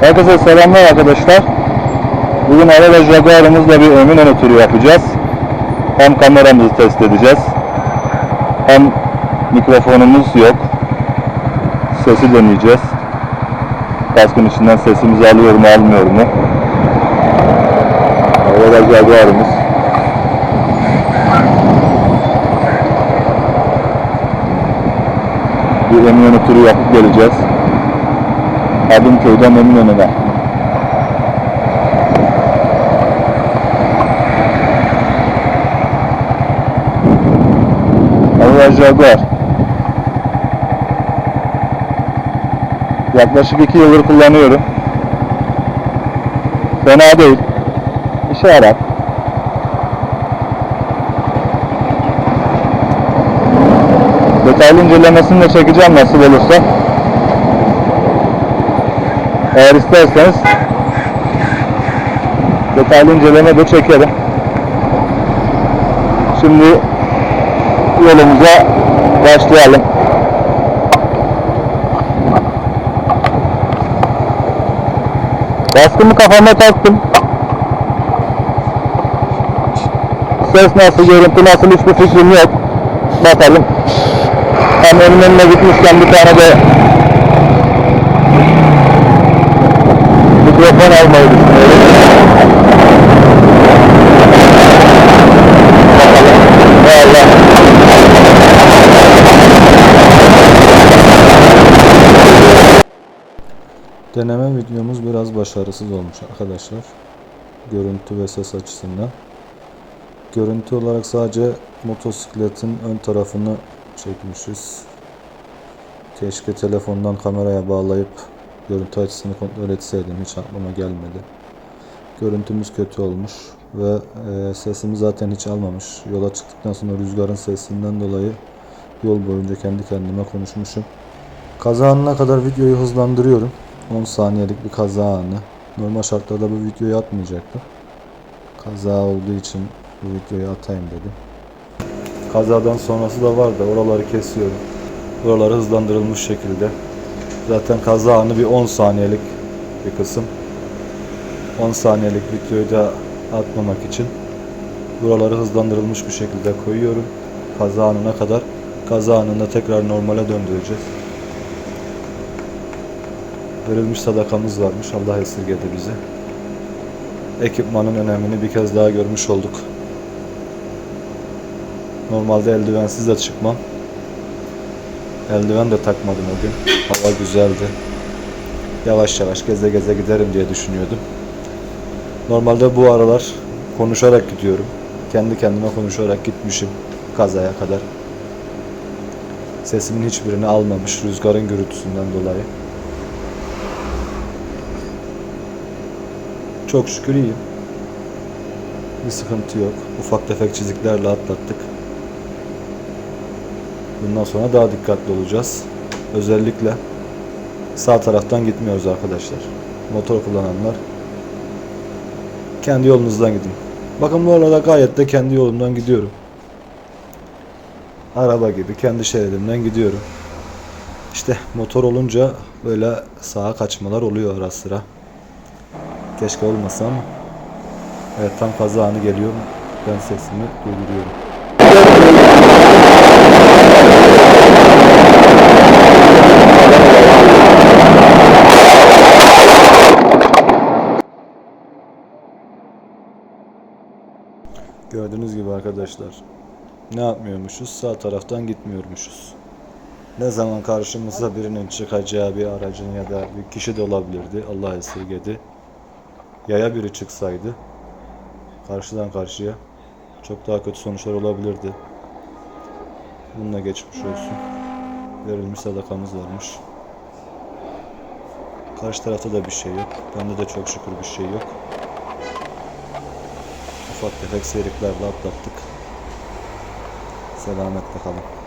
Herkese selamlar arkadaşlar. Bugün arada Jaguar'ımızla bir Eminönü turu yapacağız. Hem kameramızı test edeceğiz. Hem mikrofonumuz yok. Sesi deneyeceğiz. Kaskın içinden sesimizi alıyor mu almıyor mu? Arada Jaguar'ımız. Bir Eminönü turu yapıp geleceğiz. Hadımköy'den Eminönü'ne. Allah Jaguar. Yaklaşık iki yıldır kullanıyorum. Fena değil. İşe yarar. Detaylı incelemesini de çekeceğim nasıl olursa. Eğer isterseniz detaylı inceleme de çekerim. Şimdi yolumuza başlayalım. Kaskımı kafama taktım. Ses nasıl, görüntü nasıl hiçbir fikrim yok. Bakalım. Hem önüme önüne gitmişken bir tane de mikrofon almayı. Deneme videomuz biraz başarısız olmuş arkadaşlar. Görüntü ve ses açısından. Görüntü olarak sadece motosikletin ön tarafını çekmişiz. Keşke telefondan kameraya bağlayıp görüntü açısını kontrol etseydim. Hiç aklıma gelmedi. Görüntümüz kötü olmuş ve e, sesimi zaten hiç almamış. Yola çıktıktan sonra rüzgarın sesinden dolayı yol boyunca kendi kendime konuşmuşum. Kaza anına kadar videoyu hızlandırıyorum. 10 saniyelik bir kaza anı. Normal şartlarda bu videoyu atmayacaktım. Kaza olduğu için bu videoyu atayım dedim. Kazadan sonrası da var da oraları kesiyorum. Buraları hızlandırılmış şekilde. Zaten kaza anı bir 10 saniyelik bir kısım. 10 saniyelik videoyu da atmamak için buraları hızlandırılmış bir şekilde koyuyorum. Kaza anına kadar. Kaza anında tekrar normale döndüreceğiz. Verilmiş sadakamız varmış. Allah esirgedi bizi. Ekipmanın önemini bir kez daha görmüş olduk. Normalde eldivensiz de çıkmam. Eldiven de takmadım o gün. Hava güzeldi. Yavaş yavaş geze geze giderim diye düşünüyordum. Normalde bu aralar konuşarak gidiyorum. Kendi kendime konuşarak gitmişim kazaya kadar. Sesimin hiçbirini almamış rüzgarın gürültüsünden dolayı. Çok şükür iyiyim. Bir sıkıntı yok. Ufak tefek çiziklerle atlattık. Bundan sonra daha dikkatli olacağız. Özellikle sağ taraftan gitmiyoruz arkadaşlar. Motor kullananlar kendi yolunuzdan gidin. Bakın bu arada gayet de kendi yolumdan gidiyorum. Araba gibi kendi şeridimden gidiyorum. İşte motor olunca böyle sağa kaçmalar oluyor ara sıra. Keşke olmasa ama. Evet tam kaza anı geliyor. Ben sesimi duyuruyorum. Gördüğünüz gibi arkadaşlar. Ne yapmıyormuşuz? Sağ taraftan gitmiyormuşuz. Ne zaman karşımıza birinin çıkacağı bir aracın ya da bir kişi de olabilirdi. Allah esirgedi. Yaya biri çıksaydı karşıdan karşıya çok daha kötü sonuçlar olabilirdi. Bununla geçmiş olsun. Verilmiş sadakamız varmış. Karşı tarafta da bir şey yok. Bende de çok şükür bir şey yok. Ufak tefek seyirliklerle atlattık. Selametle kalın.